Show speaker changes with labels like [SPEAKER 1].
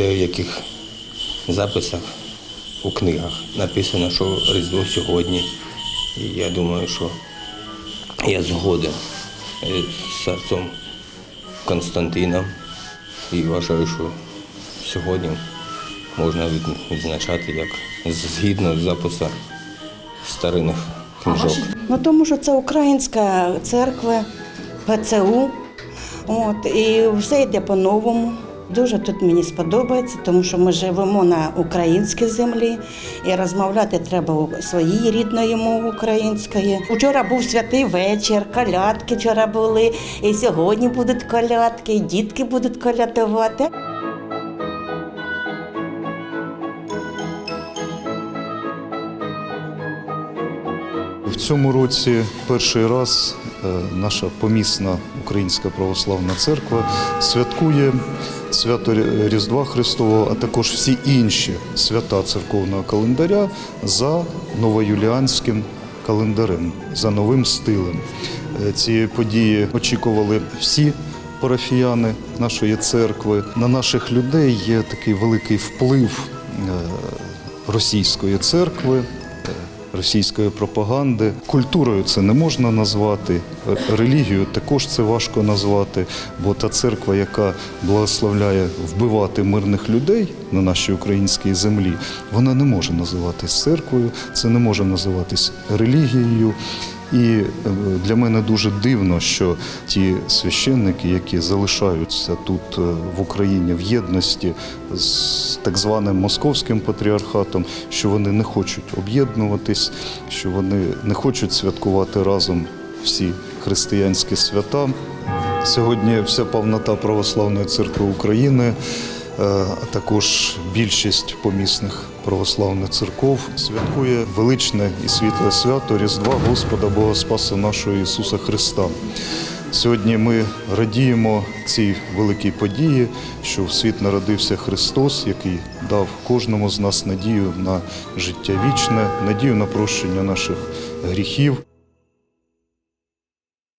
[SPEAKER 1] деяких записах у книгах написано, що Різдво сьогодні. І я думаю, що я згоден е, з отцом Константином і вважаю, що сьогодні можна відзначати як згідно з записом старинних книжок.
[SPEAKER 2] Ну тому що це українська церква, ПЦУ. От, і все йде по-новому. Дуже тут мені сподобається, тому що ми живемо на українській землі і розмовляти треба у своїй рідної мови української. Вчора був святий вечір, колядки вчора були, і сьогодні будуть колядки, і дітки будуть колядувати.
[SPEAKER 3] В цьому році перший раз е, наша помісна Українська православна церква святкує свято Різдва Христового, а також всі інші свята церковного календаря за новоюліанським календарем, за новим стилем. Е, Цієї події очікували всі парафіяни нашої церкви. На наших людей є такий великий вплив е, російської церкви. Російської пропаганди. Культурою це не можна назвати, релігію також це важко назвати, бо та церква, яка благословляє вбивати мирних людей на нашій українській землі, вона не може називатись церквою, це не може називатись релігією. І е, для мене дуже дивно, що ті священники, які залишаються тут е, в Україні в єдності з так званим московським патріархатом, що вони не хочуть об'єднуватись, що вони не хочуть святкувати разом всі християнські свята. Сьогодні вся повнота православної церкви України, а також більшість помісних православних церков святкує величне і світле свято Різдва Господа Бога Спаса нашого Ісуса Христа. Сьогодні ми радіємо цій великій події, що в світ народився Христос, який дав кожному з нас надію на життя вічне, надію на прощення наших гріхів.